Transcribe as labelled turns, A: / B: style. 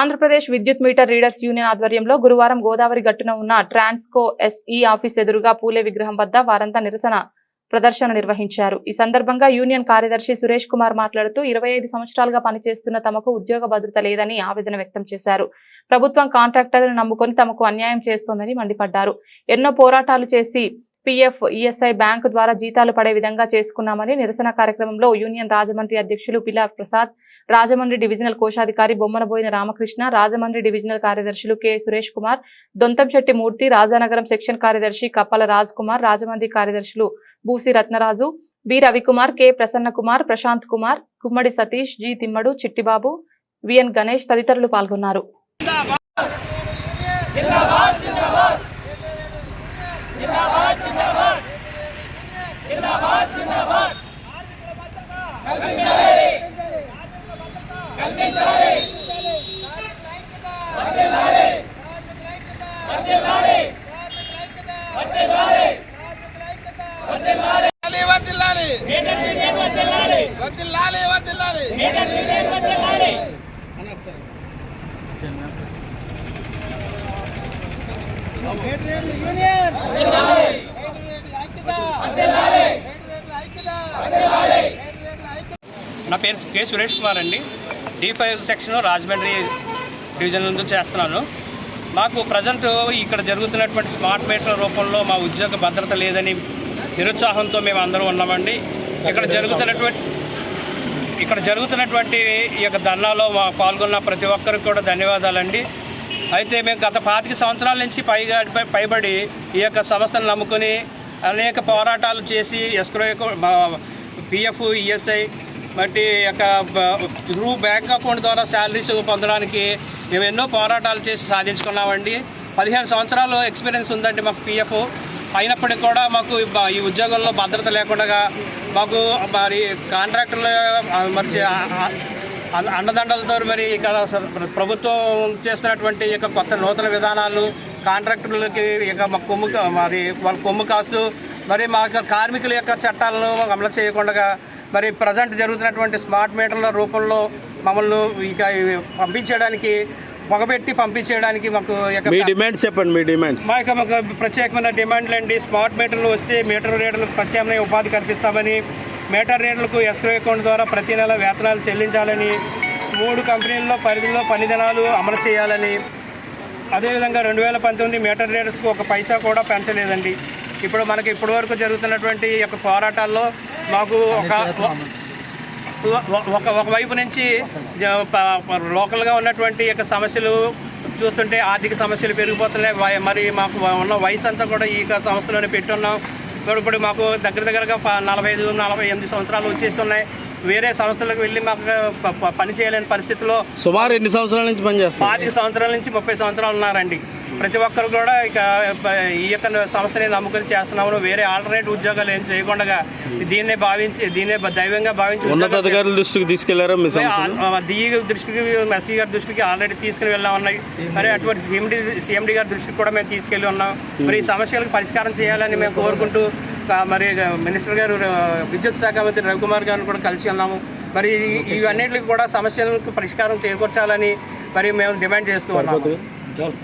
A: ఆంధ్రప్రదేశ్ విద్యుత్ metre readers union ఆధ్వర్యంలో గురువారం గోదావరి గట్టున ఉన్న ట్రాన్స్కో ఎస్ఈ ఆఫీస్ ఎదురుగా పూలే విగ్రహం వద్ద వారంతా నిరసన ప్రదర్శన నిర్వహించారు. ఈ సందర్భంగా యూనియన్ కార్యదర్శి సురేష్ కుమార్ మాట్లాడుతూ ఇరవై ఐదు సంవత్సరాలుగా పనిచేస్తున్న తమకు ఉద్యోగ భద్రత లేదని ఆవేదన వ్యక్తం చేశారు. ప్రభుత్వం కాంట్రాక్టర్లను నమ్ముకొని తమకు అన్యాయం చేస్తోందని మండిపడ్డారు. ఎన్నో పోరాటాలు చేసి పీఎఫ్ ఈఎస్ఐ బ్యాంకు ద్వారా జీతాలు పడే విధంగా చేసుకున్నామని నిరసన కార్యక్రమంలో యూనియన్ రాజమండ్రి అధ్యక్షులు పిలార్ ప్రసాద్ రాజమండ్రి డివిజనల్ కోశాధికారి బొమ్మనబోయిన రామకృష్ణ రాజమండ్రి డివిజనల్ కార్యదర్శులు కె సురేష్ కుమార్ దొంతంశెట్టి మూర్తి రాజానగరం సెక్షన్ కార్యదర్శి కప్పల రాజ్ కుమార్ రాజమండ్రి కార్యదర్శులు Boosi Ratnaraju B Ravikumar K Prasanna Kumar Prashanth Kumar Kummadi Satish G Thimmadu Chittibabu VN Ganesh తదితరులు పాల్గొన్నారు.
B: యూనియన్.
C: నా పేరు కె సురేష్ కుమార్ అండి. D five section Rajahmundry division నుంచి చేస్తున్నాను. మాకు ప్రజెంట్ ఇక్కడ జరుగుతున్నటువంటి స్మార్ట్ మీటర్ రూపంలో మా ఉద్యోగ భద్రత లేదని నిరుత్సాహంతో మేము అందరం ఉన్నామండి. ఇక్కడ జరుగుతున్నటువంటి ఇక్కడ జరుగుతున్నటువంటి ఈ యొక్క ధర్నాలో మా పాల్గొన్న ప్రతి ఒక్కరికి కూడా ధన్యవాదాలండి. అయితే మేము గత పాతిక సంవత్సరాల నుంచి పైగా పైబడి ఈ యొక్క సంస్థను నమ్ముకుని అనేక పోరాటాలు చేసి ఎస్క్రో పిఎఫ్ ఈఎస్ఐ బట్టి యొక్క త్రూ బ్యాంక్ అకౌంట్ ద్వారా శాలరీస్ పొందడానికి మేము ఎన్నో పోరాటాలు చేసి సాధించుకున్నామండి. పదిహేను సంవత్సరాలు ఎక్స్పీరియన్స్ ఉందండి మాకు పిఎఫ్. అయినప్పటికీ కూడా మాకు ఈ ఉద్యోగంలో భద్రత లేకుండా మాకు మరి కాంట్రాక్టర్ల మరి అండదండలతో మరి ఇక్కడ ప్రభుత్వం చేస్తున్నటువంటి యొక్క కొత్త నూతన విధానాలు కాంట్రాక్టర్లకి ఇక మా కొమ్ము కా- మరి వాళ్ళ కొమ్ము కాసులు మరి మా యొక్క కార్మికుల యొక్క చట్టాలను అమలు చేయకుండా మరి ప్రజెంట్ జరుగుతున్నటువంటి స్మార్ట్ మీటర్ల రూపంలో మమ్మల్ని ఇక పంపించడానికి పొగబెట్టి పంపించేయడానికి మాకు
D: మీ డిమాండ్స్ చెప్పండి మీ డిమాండ్స్.
C: మా యొక్క మాకు ప్రత్యేకమైన డిమాండ్లు అండి. స్మార్ట్ మీటర్లు వస్తే మీటర్ రేట్లకు ప్రత్యామ్నాయ ఉపాధి కల్పిస్తామని మీటర్ రేట్లకు ఎస్క్రో అకౌంట్ ద్వారా ప్రతి నెల వేతనాలు చెల్లించాలని మూడు కంపెనీల్లో పరిధిలో పని దినాలు అమలు చేయాలని. అదేవిధంగా రెండు వేల పంతొమ్మిది మీటర్ రేట్స్కు ఒక పైసా కూడా పెంచలేదండి. ఇప్పుడు మనకి ఇప్పటివరకు జరుగుతున్నటువంటి యొక్క పోరాటాల్లో మాకు ఒక ఒక ఒక వైపు నుంచి లోకల్గా ఉన్నటువంటి యొక్క సమస్యలు చూస్తుంటే ఆర్థిక సమస్యలు పెరిగిపోతున్నాయి. మరి మాకు ఉన్న వయసు అంతా కూడా ఈ సంస్థలోనే పెట్టున్నాం. ఇప్పుడు ఇప్పుడు మాకు దగ్గర దగ్గరగా నలభై ఐదు నలభై ఎనిమిది సంవత్సరాలు వచ్చేసి ఉన్నాయి. వేరే సంస్థలకు వెళ్ళి మాకు పని చేయలేని పరిస్థితిలో
D: సుమారు ఎన్ని సంవత్సరాల నుంచి పనిచేస్తారు
C: పాతిక సంవత్సరాల నుంచి ముప్పై సంవత్సరాలు ఉన్నారండి. ప్రతి ఒక్కరు కూడా ఇక ఈ యొక్క సంస్థని నమ్ముకొని చేస్తున్నాము. వేరే ఆల్టర్నేట్ ఉద్యోగాలు ఏం చేయకుండా దీన్నే భావించి దీన్నే దైవంగా భావించి
D: ఉన్నతాధికారుల దృష్టికి తీసుకెళ్ళారా మీ సంస్థ
C: డి దృష్టికి ఎస్సీ గారి దృష్టికి ఆల్రెడీ తీసుకుని వెళ్ళా ఉన్నాయి మరి అటువంటి సిఎండి సిఎండి గారి దృష్టికి కూడా మేము తీసుకెళ్ళి ఉన్నాం. మరి ఈ సమస్యలకు పరిష్కారం చేయాలని మేము కోరుకుంటూ మరి మినిస్టర్ గారు విద్యుత్ శాఖ మంత్రి రవికుమార్ గారిని కూడా కలిసి ఉన్నాము. మరి ఇవన్నిటికి కూడా సమస్యలకు పరిష్కారం చేకూర్చాలని మరి మేము డిమాండ్ చేస్తూ ఉన్నాము.